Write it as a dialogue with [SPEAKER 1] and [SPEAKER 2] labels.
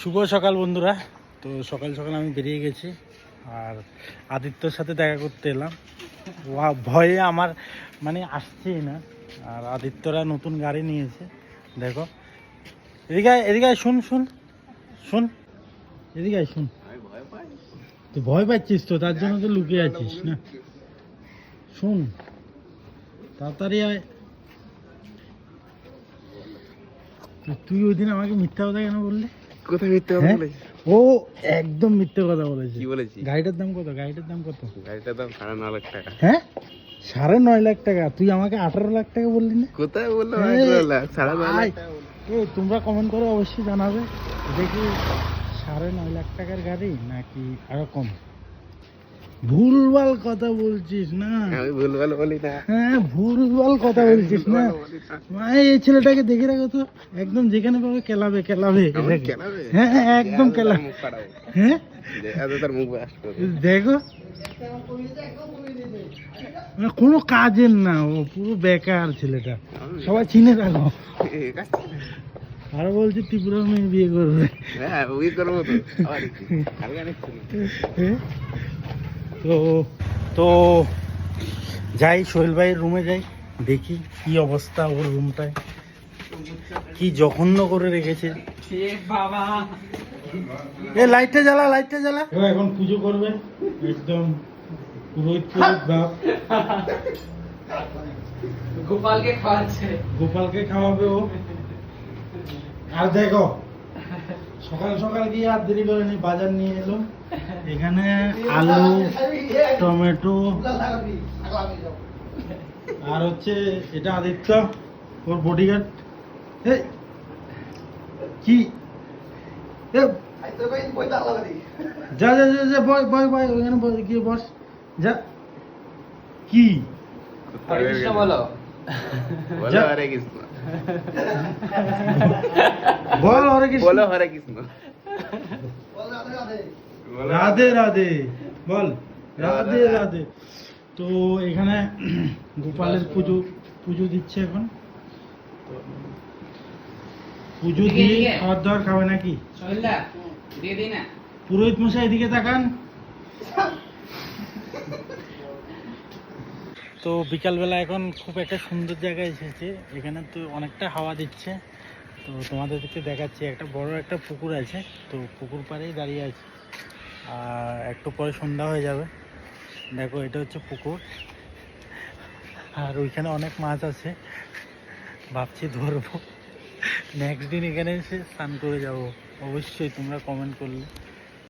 [SPEAKER 1] শুভ সকাল বন্ধুরা। তো সকাল সকাল আমি বেরিয়ে গেছি আর আদিত্যর সাথে দেখা করতে এলাম। ভয়ে আমার মানে আসছেই না। আর আদিত্যরা নতুন গাড়ি নিয়েছে। দেখো। এদিকে এদিকে শুন শুন শুন। এদিকে শুন। তুই ভয় পাচ্ছিস তো, তার জন্য তো লুকিয়ে আছিস না। শুন, তাড়াতাড়ি আয়। তুই ওই দিন আমাকে মিথ্যা কথা কেন বললি?
[SPEAKER 2] কোথায় মিথ্যে কথা
[SPEAKER 1] হ্যাঁ?
[SPEAKER 2] বলেছি
[SPEAKER 1] ও একদম মিথ্যে কথা বলেছে।
[SPEAKER 2] কি বলেছি?
[SPEAKER 1] গাড়িটার দাম কত? গাড়িটার দাম কত?
[SPEAKER 2] গাড়িটার দাম সাড়ে ন লাখ টাকা।
[SPEAKER 1] হ্যাঁ? সাড়ে নয় লাখ টাকা? তুই আমাকে আঠারো লাখ টাকা বললি না?
[SPEAKER 2] কোথায় বলল লাখ? সাড়ে নয় লাখ
[SPEAKER 1] তোমরা কমেন্ট করে অবশ্যই জানাবে দেখি সাড়ে নয় লাখ টাকার গাড়ি নাকি আরও কম? ভুলভাল কথা বলছিস না?
[SPEAKER 2] আমি ভুলভাল বলি না।
[SPEAKER 1] হ্যাঁ ভুলভাল কথা বলছিস না?
[SPEAKER 2] ভুলভাল
[SPEAKER 1] মা, এই ছেলেটাকে দেখে রাখো তো। একদম যেখানে পাবে কেলাবে কেলাবে হ্যাঁ হ্যাঁ, একদম কেলাবে হ্যাঁ? দেখো। মানে কোনো কাজের না ও পুরো বেকার ছেলেটা। সবাই চিনে রাখো। আরও বলছে ত্রিপুরা মেয়ে বিয়ে করবে।
[SPEAKER 2] হ্যাঁ ওই করব তো।
[SPEAKER 1] তো তো যাই সোহেল ভাইয়ের রুমে যাই দেখি কি অবস্থা ওর রুমটায় কি জঘন্য করে রেখেছে। এ লাইটটা জ্বালা লাইটটা জ্বালা। ও এখন পুজো করবে একদম পুরোহিত পুরোহিত ভাব।
[SPEAKER 3] গোপালকে খাওয়াচ্ছে।
[SPEAKER 1] গোপালকে খাওয়াবে ও। আর দেখো সকাল সকাল গিয়ে আর দেরি করেনি, বাজার নিয়ে এলো। এখানে আলু, টমেটো, আর হচ্ছে এটা আদিত্য, ওর বডিগার্ড কি? যা যা যা যা বয় বয় বয় ওখানে গিয়ে বস। যা, কি?
[SPEAKER 3] বলো।
[SPEAKER 2] বলো হরে কৃষ্ণ।
[SPEAKER 1] বল হরে কৃষ্ণ।
[SPEAKER 2] বলো হরে কৃষ্ণ।
[SPEAKER 1] রাধে রাধে। বল। রাধে
[SPEAKER 2] রাধে।
[SPEAKER 1] তো এখানে গোপালের পুজো পুজো দিচ্ছে এখন। পুজো দিয়ে। খাবার দাবার খাবে নাকি? পুরোহিত মশাই এদিকে তাকান। তো বিকালবেলা এখন খুব একটা সুন্দর জায়গায় এসেছে। এখানে তো অনেকটা হাওয়া দিচ্ছে। তো তোমাদেরকে দেখাচ্ছি, একটা বড় একটা পুকুর আছে। তো পুকুর পাড়েই দাঁড়িয়ে আছি। আর একটু পরে সন্ধ্যা হয়ে যাবে। দেখো, এটা হচ্ছে পুকুর। আর ওইখানে অনেক মাছ আছে। ভাবছি ধরবো। নেক্সট দিন এখানে এসে স্নান করে যাব। অবশ্যই তোমরা কমেন্ট করলে।